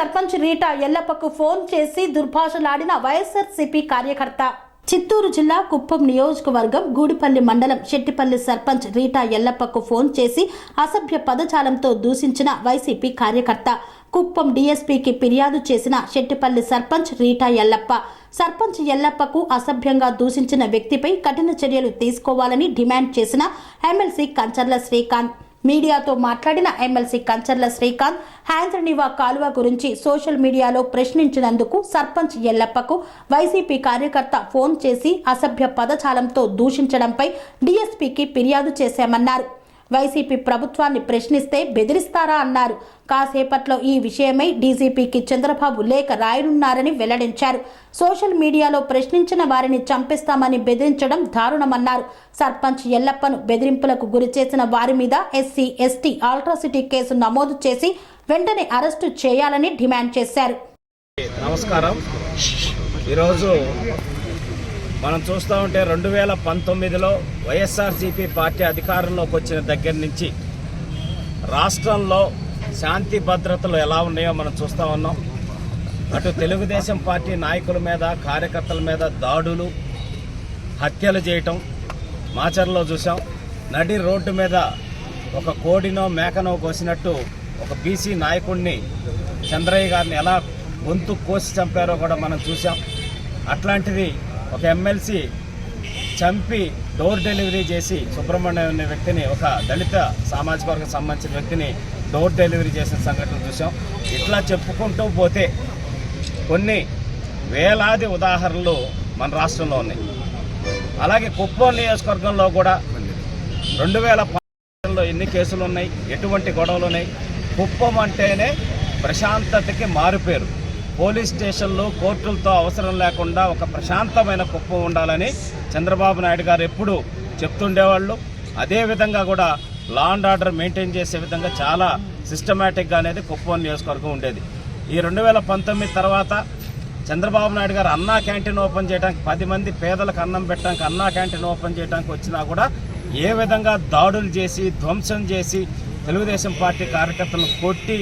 సర్పంచ్ రీటా ఎల్లప్పకు ఫోన్ చేసి దుర్భాషలాడిన వైఎస్ఆర్సీపీ కార్యకర్త. చిత్తూరు జిల్లా కుప్పం నియోజకవర్గం గూడిపల్లి మండలం శెట్టిపల్లి సర్పంచ్ రీటా ఎల్లప్పకు ఫోన్ చేసి అసభ్య పదజాలంతో దూషించిన వైసీపీ కార్యకర్త. కుప్పం డీఎస్పీకి ఫిర్యాదు చేసిన శెట్టిపల్లి సర్పంచ్ రీటా ఎల్లప్ప. సర్పంచ్ ఎల్లప్పకు అసభ్యంగా దూషించిన వ్యక్తిపై కఠిన చర్యలు తీసుకోవాలని డిమాండ్ చేసిన ఎమ్మెల్సీ కంచర్ల శ్రీకాంత్. మీడియాతో మాట్లాడిన ఎమ్మెల్సీ కంచర్ల శ్రీకాంత్ హ్యాంద్రనివా కాలువ గురించి సోషల్ మీడియాలో ప్రశ్నించినందుకు సర్పంచ్ ఎల్లప్పకు వైసీపీ కార్యకర్త ఫోన్ చేసి అసభ్య పదజాలంతో దూషించడంపై డీఎస్పీకి ఫిర్యాదు చేశామన్నారు. వైసీపీ ప్రభుత్వాన్ని ప్రశ్నిస్తే బెదిరిస్తారా అన్నారు. కాసేపట్లో ఈ విషయమై డీజీపీకి చంద్రబాబు లేఖ రాయనున్నారని వెల్లడించారు. సోషల్ మీడియాలో ప్రశ్నించిన వారిని చంపిస్తామని బెదిరించడం దారుణమన్నారు. సర్పంచ్ ఎల్లప్పను బెదిరింపులకు గురి చేసిన వారి మీద ఎస్సీ ఎస్టీ ఆల్ట్రాసిటీ కేసు నమోదు చేసి వెంటనే అరెస్టు చేయాలని డిమాండ్ చేశారు. నమస్కారం. ఈరోజు మనం చూస్తూ ఉంటే రెండు వేల పంతొమ్మిదిలో వైఎస్ఆర్సీపీ పార్టీ అధికారంలోకి వచ్చిన దగ్గర నుంచి రాష్ట్రంలో శాంతి భద్రతలు ఎలా ఉన్నాయో మనం చూస్తూ ఉన్నాం. అటు తెలుగుదేశం పార్టీ నాయకుల మీద కార్యకర్తల మీద దాడులు హత్యలు చేయటం మాచర్లో చూసాం నడి రోడ్డు మీద ఒక కోడినో మేకనో కోసినట్టు ఒక బీసీ నాయకుడిని చంద్రయ్య గారిని ఎలా గొంతు కోసి చంపారో కూడా మనం చూసాం అట్లాంటిది ఒక ఎమ్మెల్సీ చంపి డోర్ డెలివరీ చేసి సుబ్రహ్మణ్యం అనే వ్యక్తిని ఒక దళిత సామాజిక వర్గం సంబంధించిన వ్యక్తిని డోర్ డెలివరీ చేసిన సంఘటన చూసాం. ఇట్లా చెప్పుకుంటూ పోతే కొన్ని వేలాది ఉదాహరణలు మన రాష్ట్రంలో ఉన్నాయి. అలాగే కుప్పం నియోజకవర్గంలో కూడా రెండు వేల పంతొమ్మిదిలో ఎన్ని కేసులు ఉన్నాయి? ఎటువంటి గొడవలు ఉన్నాయి? కుప్పం అంటేనే ప్రశాంతతకి మారుపేరు. పోలీస్ స్టేషన్లు కోర్టులతో అవసరం లేకుండా ఒక ప్రశాంతమైన కుప్పం ఉండాలని చంద్రబాబు నాయుడు గారు ఎప్పుడు చెప్తుండేవాళ్ళు. అదేవిధంగా కూడా లా అండ్ ఆర్డర్ మెయింటైన్ చేసే విధంగా చాలా సిస్టమేటిక్గా అనేది కుప్పం నియోజకవర్గం ఉండేది. ఈ రెండు వేల పంతొమ్మిది తర్వాత చంద్రబాబు నాయుడు గారు అన్నా క్యాంటీన్ ఓపెన్ చేయడానికి పది మంది పేదలకు అన్నం పెట్టడానికి అన్నా క్యాంటీన్ ఓపెన్ చేయడానికి వచ్చినా కూడా ఏ విధంగా దాడులు చేసి ధ్వంసం చేసి తెలుగుదేశం పార్టీ కార్యకర్తలను కొట్టి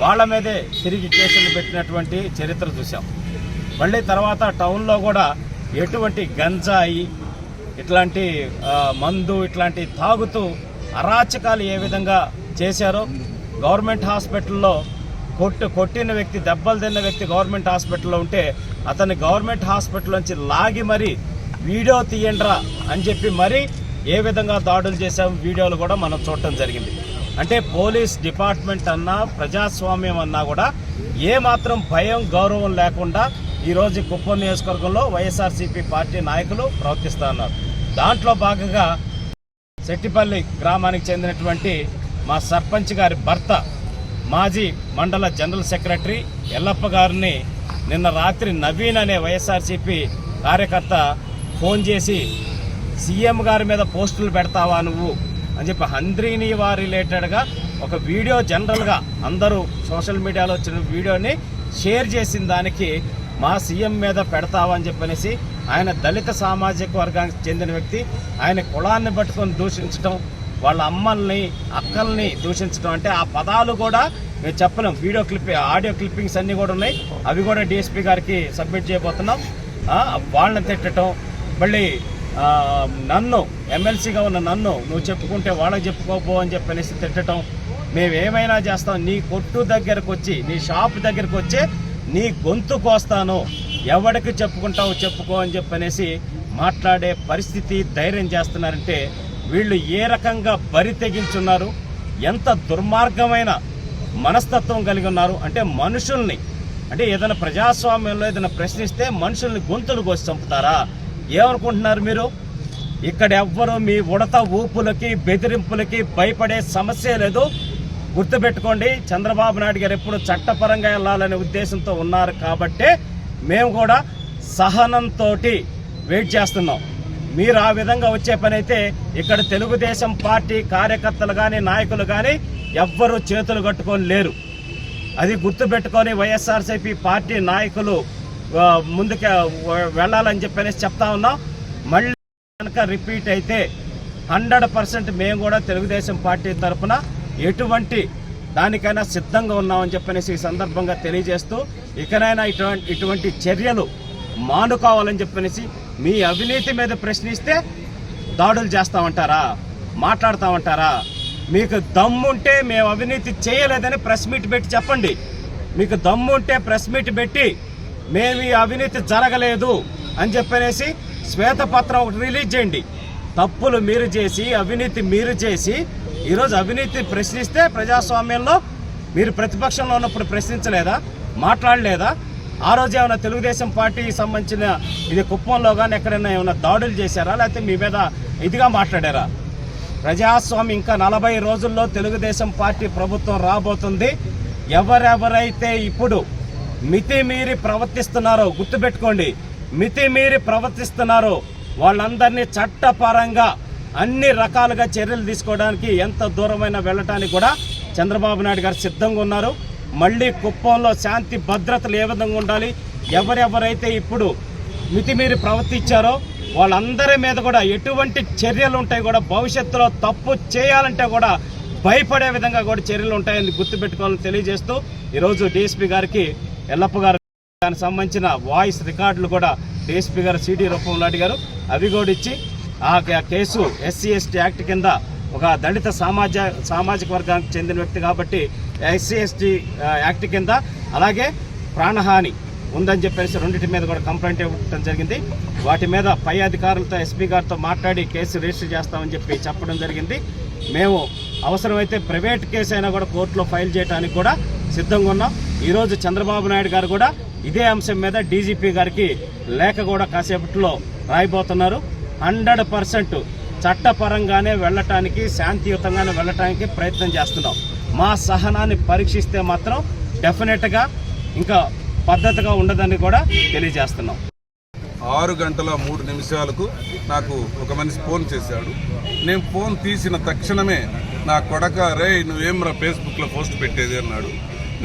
వాళ్ళ మీదే తిరిగి కేసులు పెట్టినటువంటి చరిత్ర చూసాం మళ్ళీ తర్వాత టౌన్లో కూడా ఎటువంటి గంజాయి ఇట్లాంటి మందు ఇట్లాంటి తాగుతూ అరాచకాలు ఏ విధంగా చేశారో గవర్నమెంట్ హాస్పిటల్లో కొట్టు కొట్టిన వ్యక్తి దెబ్బలు తిన్న వ్యక్తి గవర్నమెంట్ హాస్పిటల్లో ఉంటే అతన్ని గవర్నమెంట్ హాస్పిటల్ నుంచి లాగి మరీ వీడియో తీయండిరా అని చెప్పి మరీ ఏ విధంగా దాడులు చేశాం వీడియోలు కూడా మనం చూడటం జరిగింది. అంటే పోలీస్ డిపార్ట్మెంట్ అన్నా ప్రజాస్వామ్యం అన్నా కూడా ఏమాత్రం భయం గౌరవం లేకుండా ఈరోజు కుప్పం నియోజకవర్గంలో వైఎస్ఆర్సీపీ పార్టీ నాయకులు ప్రవర్తిస్తున్నారు దాంట్లో భాగంగా శెట్టిపల్లి గ్రామానికి చెందినటువంటి మా సర్పంచ్ గారి భర్త మాజీ మండల జనరల్ సెక్రటరీ ఎల్లప్ప గారిని నిన్న రాత్రి నవీన్ అనే వైఎస్ఆర్సీపీ కార్యకర్త ఫోన్ చేసి సీఎం గారి మీద పోస్టులు పెడతావా నువ్వు? అని చెప్పి హంద్రీని వారి రిలేటెడ్గా ఒక వీడియో జనరల్గా అందరూ సోషల్ మీడియాలో వచ్చిన వీడియోని షేర్ చేసిన దానికి మా సీఎం మీద పెడతావని చెప్పనేసి ఆయన దళిత సామాజిక వర్గానికి చెందిన వ్యక్తి ఆయన కులాన్ని పట్టుకొని దూషించడం వాళ్ళ అమ్మల్ని అక్కల్ని దూషించడం అంటే ఆ పదాలు కూడా మేము చెప్పలేం. వీడియో క్లిప్ ఆడియో క్లిప్పింగ్స్ అన్నీ కూడా ఉన్నాయి. అవి కూడా డిఎస్పీ గారికి సబ్మిట్ చేయబోతున్నాం. వాళ్ళని తిట్టడం మళ్ళీ నన్ను ఎమ్మెల్సీగా ఉన్న నన్ను నువ్వు చెప్పుకుంటే వాళ్ళకి చెప్పుకోపో అని చెప్పనేసి తిట్టడం మేము ఏమైనా చేస్తాం నీ కొట్టు దగ్గరకు వచ్చి నీ షాప్ దగ్గరకు వచ్చి నీ గొంతు కోస్తాను. ఎవరికి చెప్పుకుంటావు చెప్పుకో అని చెప్పనేసి మాట్లాడే పరిస్థితి ధైర్యం చేస్తున్నారంటే వీళ్ళు ఏ రకంగా బరి తెగించున్నారు ఎంత దుర్మార్గమైన మనస్తత్వం కలిగి ఉన్నారు అంటే మనుషుల్ని అంటే ఏదైనా ప్రజాస్వామ్యంలో ఏదైనా ప్రశ్నిస్తే మనుషుల్ని గొంతులు కోసి చంపుతారా? ఏమనుకుంటున్నారు మీరు? ఇక్కడ ఎవ్వరు మీ ఉడత ఊపులకి బెదిరింపులకి భయపడే సమస్య లేదు. గుర్తుపెట్టుకోండి చంద్రబాబు నాయుడు గారు ఎప్పుడు చట్టపరంగా వెళ్ళాలనే ఉద్దేశంతో ఉన్నారు కాబట్టే మేము కూడా సహనంతో వెయిట్ చేస్తున్నాం. మీరు ఆ విధంగా వచ్చే పని అయితే ఇక్కడ తెలుగుదేశం పార్టీ కార్యకర్తలు కానీ నాయకులు కానీ ఎవ్వరూ చేతులు కట్టుకొని లేరు. అది గుర్తుపెట్టుకొని వైఎస్ఆర్సీపీ పార్టీ నాయకులు ముందుకు వెళ్ళాలని చెప్పనేసి చెప్తా ఉన్నాం. మళ్ళీ కనుక రిపీట్ అయితే హండ్రెడ్ పర్సెంట్ మేము కూడా తెలుగుదేశం పార్టీ తరఫున ఎటువంటి దానికైనా సిద్ధంగా ఉన్నామని చెప్పనేసి ఈ సందర్భంగా తెలియజేస్తూ ఇకనైనా ఇటువంటి ఇటువంటి చర్యలు మానుకోవాలని చెప్పనేసి మీ అవినీతి మీద ప్రశ్నిస్తే దాడులు చేస్తామంటారా? మాట్లాడతామంటారా? మీకు దమ్ముంటే మేము అవినీతి చేయలేదని ప్రెస్ మీట్ పెట్టి చెప్పండి. మీకు దమ్ముంటే ప్రెస్ మీట్ పెట్టి మేము ఈ అవినీతి జరగలేదు అని చెప్పనేసి శ్వేతపత్రం ఒకటి రిలీజ్ చేయండి. తప్పులు మీరు చేసి అవినీతి మీరు చేసి ఈరోజు అవినీతి ప్రశ్నిస్తే ప్రజాస్వామ్యంలో మీరు ప్రతిపక్షంలో ఉన్నప్పుడు ప్రశ్నించలేదా? మాట్లాడలేదా? ఆ రోజు ఏమైనా తెలుగుదేశం పార్టీకి సంబంధించిన ఇది కుప్పంలో కానీ ఎక్కడైనా ఏమైనా దాడులు చేశారా? లేకపోతే మీ మీద ఇదిగా మాట్లాడారా? ప్రజాస్వామ్యం ఇంకా నలభై రోజుల్లో తెలుగుదేశం పార్టీ ప్రభుత్వం రాబోతుంది. ఎవరెవరైతే ఇప్పుడు మితిమీరి ప్రవర్తిస్తున్నారో గుర్తుపెట్టుకోండి. మితిమీరి ప్రవర్తిస్తున్నారో వాళ్ళందరినీ చట్టపరంగా అన్ని రకాలుగా చర్యలు తీసుకోవడానికి ఎంత దూరమైనా వెళ్ళటానికి కూడా చంద్రబాబు నాయుడు గారు సిద్ధంగా ఉన్నారు. మళ్ళీ కుప్పంలో శాంతి భద్రతలు ఏ విధంగా ఉండాలి? ఎవరెవరైతే ఇప్పుడు మితిమీరి ప్రవర్తించారో వాళ్ళందరి మీద కూడా ఎటువంటి చర్యలు ఉంటాయి కూడా భవిష్యత్తులో తప్పు చేయాలంటే కూడా భయపడే విధంగా కూడా చర్యలు ఉంటాయని గుర్తుపెట్టుకోవాలని తెలియజేస్తూ ఈరోజు డిఎస్పీ గారికి ఎల్లప్ప గారు దానికి సంబంధించిన వాయిస్ రికార్డులు కూడా డిఎస్పీ గారు సిడి రూపంలో అడిగారు. అవి కూడా ఇచ్చి ఆ కేసు ఎస్సీ ఎస్టీ యాక్ట్ కింద ఒక దళిత సమాజ సామాజిక వర్గానికి చెందిన వ్యక్తి కాబట్టి ఎస్సీ ఎస్టీ యాక్ట్ కింద అలాగే ప్రాణహాని ఉందని చెప్పేసి రెండింటి మీద కూడా కంప్లైంట్ ఇవ్వడం జరిగింది. వాటి మీద పై అధికారులతో ఎస్పీ గారితో మాట్లాడి కేసు రిజిస్టర్ చేస్తామని చెప్పి చెప్పడం జరిగింది. మేము అవసరమైతే ప్రైవేట్ కేసు అయినా కూడా కోర్టులో ఫైల్ చేయడానికి కూడా సిద్ధంగా ఉన్నాం. ఈరోజు చంద్రబాబు నాయుడు గారు కూడా ఇదే అంశం మీద డీజీపీ గారికి లేఖ కూడా కాసేపట్లో రాయబోతున్నారు. హండ్రెడ్ పర్సెంట్ చట్టపరంగానే వెళ్ళటానికి శాంతియుతంగానే వెళ్ళటానికి ప్రయత్నం చేస్తున్నాం. మా సహనాన్ని పరీక్షిస్తే మాత్రం డెఫినెట్గా ఇంకా పద్ధతిగా ఉండదని కూడా తెలియజేస్తున్నాం. ఆరు గంటల మూడు నిమిషాలకు నాకు ఒక మనిషి ఫోన్ చేశాడు. నేను ఫోన్ తీసిన తక్షణమే నా కొడక రే నువ్వేమ్రా ఫేస్బుక్లో పోస్ట్ పెట్టేది? అన్నాడు.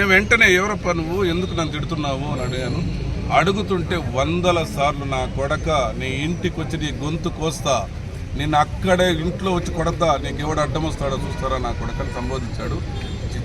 నేను వెంటనే ఎవరప్ప నువ్వు? ఎందుకు నన్ను తిడుతున్నావు? అని అడిగాను. అడుగుతుంటే వందల సార్లు నా కొడక నీ ఇంటికి వచ్చి నీ గొంతు కోస్తా. నేను అక్కడే ఇంట్లో వచ్చి కొడతా. నీకు ఎవడు అడ్డం వస్తాడో చూస్తారా? నా కొడకని సంబోధించాడు.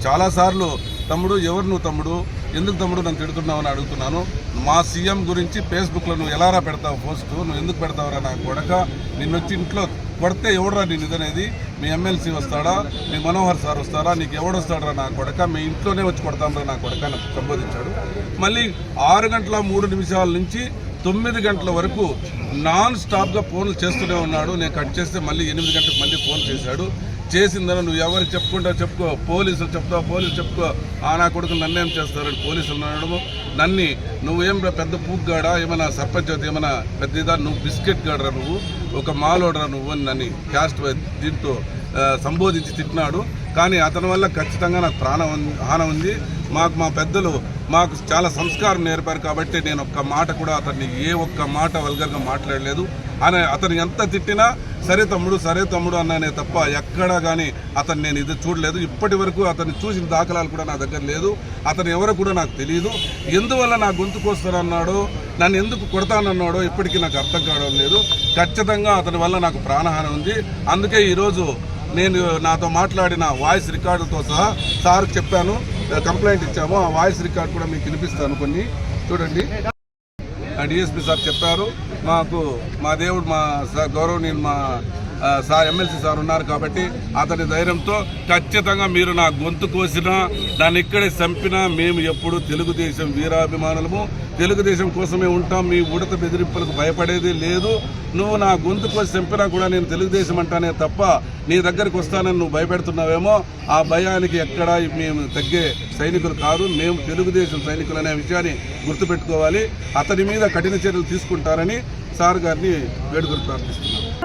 చాలా సార్లు తమ్ముడు ఎవరు నువ్వు తమ్ముడు? ఎందుకు తమ్ముడు నన్ను తిడుతున్నావు? అని అడుగుతున్నాను. మా సీఎం గురించి ఫేస్బుక్లో నువ్వు ఎలారా పెడతావు పోస్టు? నువ్వు ఎందుకు పెడతావురా నా కొడక? నిన్నొచ్చి ఇంట్లో కొడితే ఎవడరా నేను ఇదనేది మీ ఎమ్మెల్సీ వస్తాడా? మీ మనోహర్ సార్ వస్తారా నీకు ఎవడు వస్తాడరా నా కొడక? మీ ఇంట్లోనే వచ్చి కొడతాంరా నా కొడక అని సంబోధించాడు. మళ్ళీ ఆరు గంటల మూడు నిమిషాల నుంచి తొమ్మిది గంటల వరకు నాన్ స్టాప్గా ఫోన్లు చేస్తూనే ఉన్నాడు. నేను కట్ చేస్తే మళ్ళీ ఎనిమిది గంటలకు మళ్ళీ ఫోన్ చేశాడు. చేసిందని నువ్వు ఎవరు చెప్పుకుంటావు చెప్పుకో. పోలీసులు చెప్తావు పోలీసులు చెప్పుకో. ఆ నా కొడుకు నన్నేం చేస్తారని పోలీసులు అనడము నన్ని నువ్వేం రా పెద్ద పూగ్గాడా? ఏమైనా సర్పంచ్ ఏమైనా పెద్ద ఇదా? నువ్వు బిస్కెట్ గాడరా నువ్వు. ఒక మాలోడరా నువ్వు అని నన్ను క్యాస్ట్ దీంతో సంబోధించి తిట్టినాడు. కానీ అతని వల్ల ఖచ్చితంగా నాకు ప్రాణం ఉంది- హాని ఉంది. మాకు మా పెద్దలు మాకు చాలా సంస్కారం నేర్పారు కాబట్టి నేను ఒక్క మాట కూడా అతన్ని ఏ ఒక్క మాట వల్గర్గా మాట్లాడలేదు. అని అతను ఎంత తిట్టినా సరే తమ్ముడు సరే తమ్ముడు అన్నానే తప్ప ఎక్కడా కానీ అతను నేను ఇది చూడలేదు. ఇప్పటి వరకు అతన్ని చూసిన దాఖలాలు కూడా నా దగ్గర లేదు. అతను ఎవరో కూడా నాకు తెలియదు ఎందువల్ల నా గొంతు కోస్తానన్నాడో నన్ను ఎందుకు కొడతానన్నాడో ఇప్పటికీ నాకు అర్థం కావడం లేదు. ఖచ్చితంగా అతని వల్ల నాకు ప్రాణహాని ఉంది. అందుకే ఈరోజు నేను నాతో మాట్లాడిన వాయిస్ రికార్డుతో సహా సార్ చెప్పాను కంప్లైంట్ ఇచ్చాము. ఆ వాయిస్ రికార్డ్ కూడా మీకు వినిపిస్తాను కొన్ని. చూడండి. డిఎస్పీ సార్ చెప్పారు. మాకు మా దేవుడు మా స- గౌరవనీయులు మా సార్ ఎమ్మెల్సీ సార్ ఉన్నారు కాబట్టి అతని ధైర్యంతో ఖచ్చితంగా మీరు నా గొంతు కోసినా దాన్ని ఇక్కడే చంపినా మేము ఎప్పుడు తెలుగుదేశం వీరాభిమానులము. తెలుగుదేశం కోసమే ఉంటాం మీ ఉడత బెదిరింపులకు భయపడేది లేదు. నువ్వు నా గొంతు కోసి చంపినా కూడా నేను తెలుగుదేశం అంటానే తప్ప నీ దగ్గరికి వస్తానని నువ్వు భయపెడుతున్నావేమో. ఆ భయానికి ఎక్కడా మేము తగ్గే సైనికులు కాదు మేము తెలుగుదేశం సైనికులు అనే విషయాన్ని గుర్తుపెట్టుకోవాలి. అతని మీద కఠిన చర్యలు తీసుకుంటారని సార్ గారిని వేడుకలు ప్రార్థిస్తున్నాను